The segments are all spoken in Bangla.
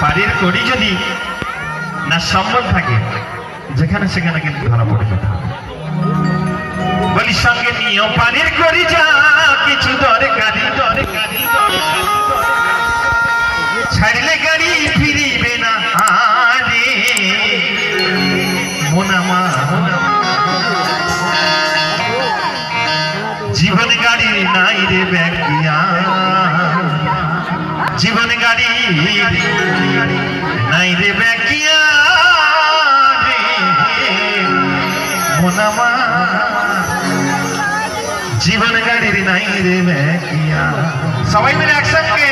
বাড়ির কড়ি যদি না সম্বল থাকে, যেখানে সেখানে কিন্তু ধরা পড়ে কথা বলি, সঙ্গে নিয়ে পানির করি যা কিছু দরকারি দরকারি। ছাড়লে গাড়ি ফিরিবে না আরে মোনামা জীবন গাড়ি নাই রে ব্যাগ জীবন গাড়ি জীবন গাড়ির নাই রে ব্যাকিয়া সবাই মিলে একসঙ্গে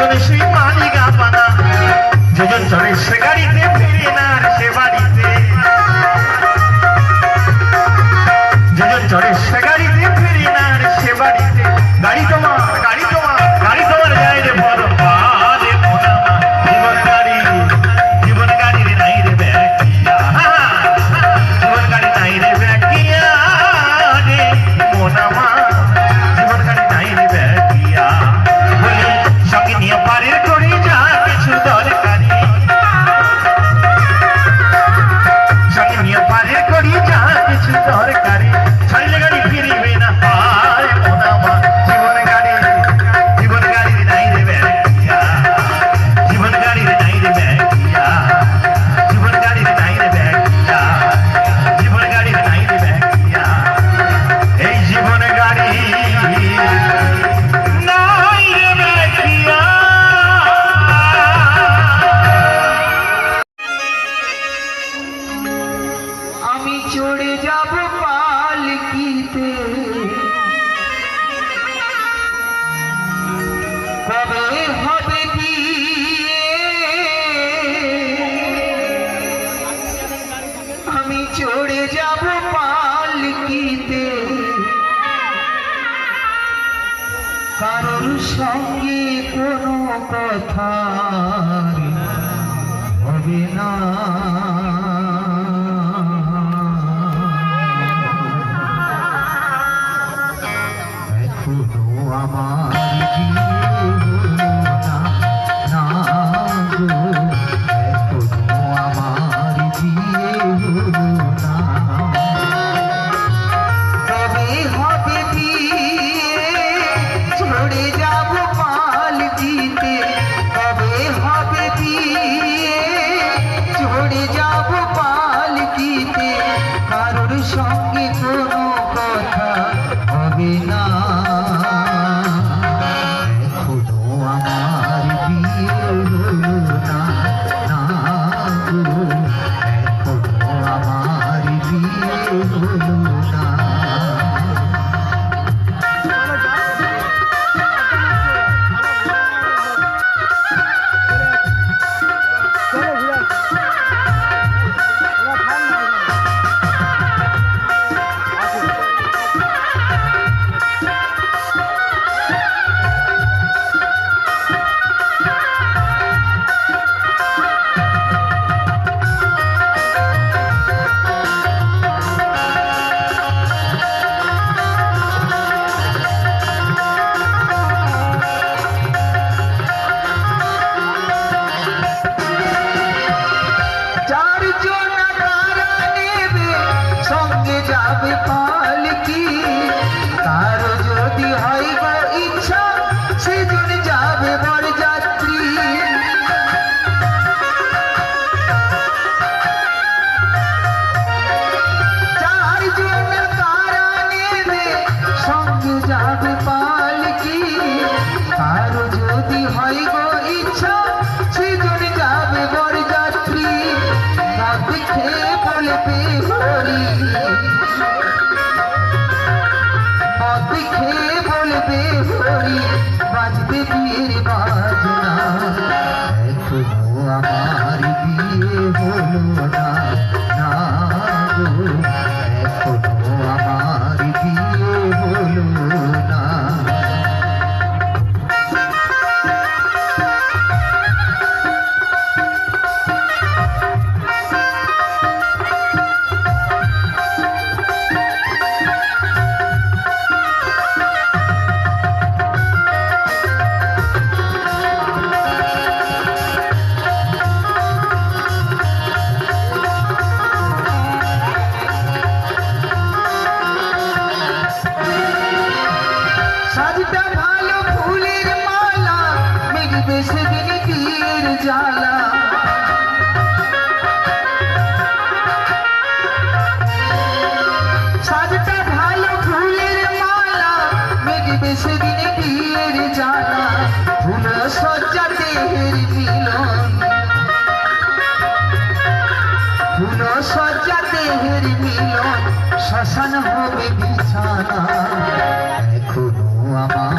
একজন সেই মালিক আপানা যেজন চলে সে গাড়িতে ফিরে না সে বাড়িতে। যেজন চলে সে চড়ে যাব পালকিতে। কারোর সঙ্গে কোনো কথা হবে না। আমার দেখে বলবে সরি বাজবে বাজনা। এখনও আমার না না সেদিন বিয়ের জানা ভুলো সজ্জা দেহের মিলন। ভুলো সজ্জা দেহের মিলন, শ্মশান হবে বিছানা। এখনও আমার